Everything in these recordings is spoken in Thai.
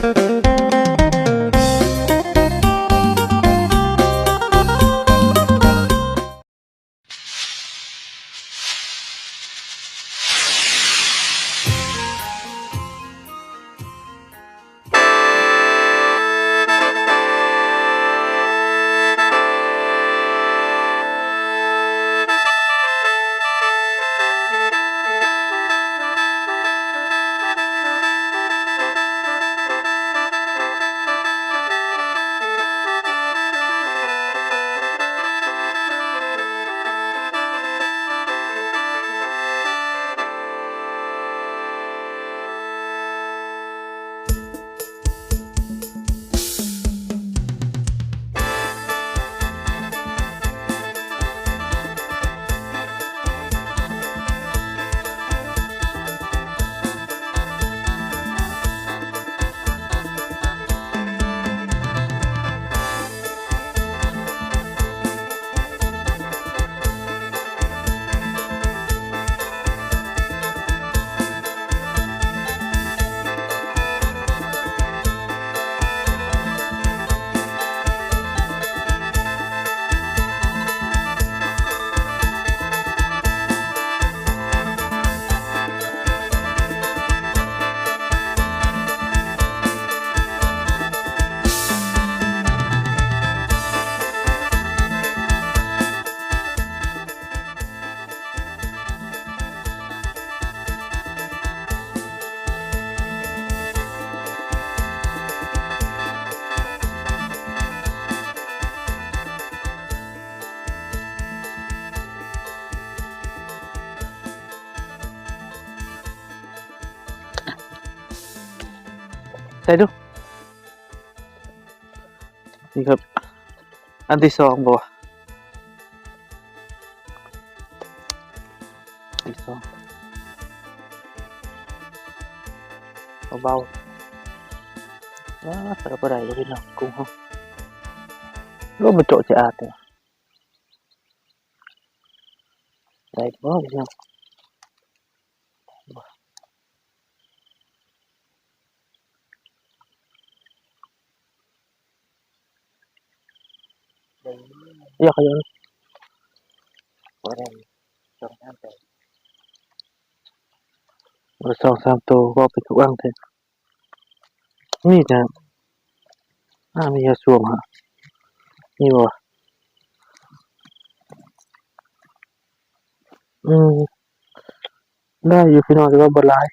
ใส่ดูนี่ครับอันที่สองบ่อันที่สองเบาๆ ว้าใส่กระไรเลยพี่น้องกุ้งเขาก็มาโจจะอาดเนี่ยได้บ่พี่น้องอยากขยันบ่ได้สองสามตัวมาสองสามตัวก็ไปทุกอังเถอะนี่นะอ่ามียาสวมฮะนี่บ่อืม ได้อยู่พี่น้องแต่ว่าบ่หลาย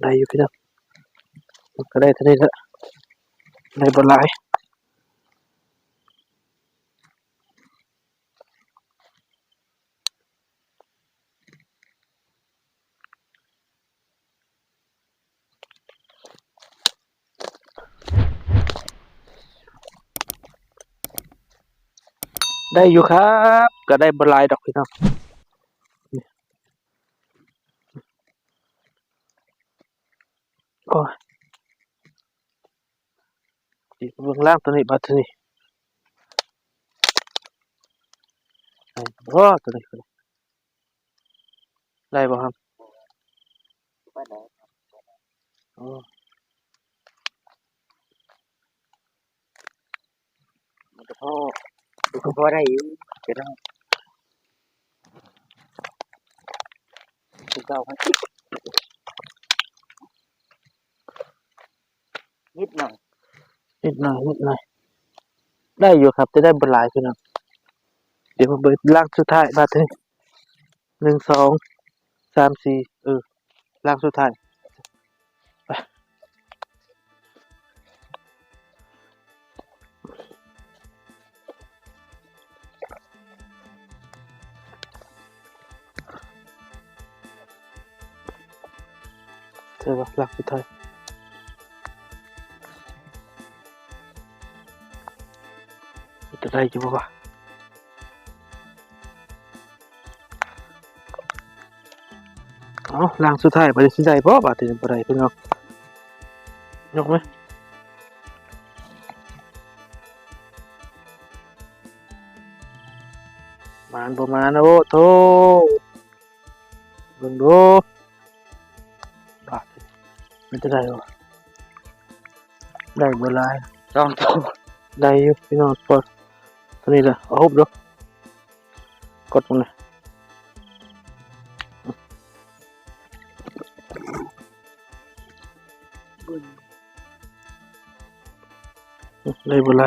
ได้อยู่พี่น้องมัน ก็ได้เท่านี้ละได้บ่หลายได้อยู่ครับ ก็ได้บ่หลายดอกพี่น้องโอ้ อีกเบื้องล่างตัวนี้บัดนี้ได้บ่ตัวนี้ได้ได้บ่ครับบ่ได้โอ้มันก็พอมันก็พอได้อยู่จะได้คือเก่าครับนิดหน่อย นิดหน่อยนิดหน่อย ได้อยู่ครับจะได้บ่หลายพี่น้องเดี๋ยวมาเบิดล่างสุดท้ายบัดนี้หนึ่งสองสามสี่เออล่างสุดท้ายไปเจอว่าล่างสุดท้าย จะได้อยู่บ่วะเอาล่างสุดท้ายไปสิได้บ่บาดนี้บ่ได้พี่น้องยกไหมมานบ่มานโอ้โธบิ่งดูบาดมันจะได้บ่ได้บ่หลายสองตัวได้อยู่พี่น้องปอด ตัวนี้แหละเอาหุบดูกดตรงนี้ได้บ่หลา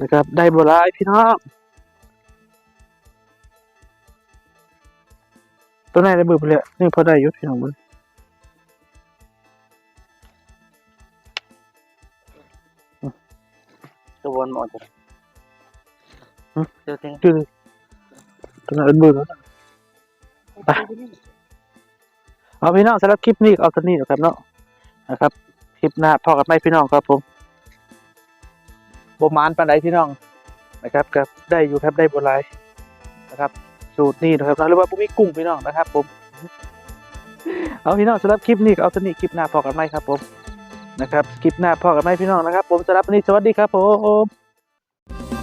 นะครับ ได้บ่หลายพี่น้องตัวไหนได้เบิดไปเลยนี่พอได้อยู่พี่น้องมันตัววนหมดเลยเจอเต็งคือตัวไหนได้เบิดแล้วไปเอาพี่น้องสำหรับคลิปนี้ก็เอาตัวนี้นะครับเนาะนะครับ คลิปหน้าพอกับไม่พี่น้องครับผม บ่มานปานใดพี่น้องนะครับครับได้อยู่ครับได้บ่หลายนะครับ สูตรนี้นะครับหรือว่าบ่มีกุ้งพี่น้องนะครับ ผม เอาพี่น้องสำหรับคลิปนี้ก็เอาสนิคลิปหน้าพอกันไหมครับ ผมนะครับคลิปหน้าพอกันไหมพี่น้องนะครับ ผมสำหรับวันนี้สวัสดีครับผม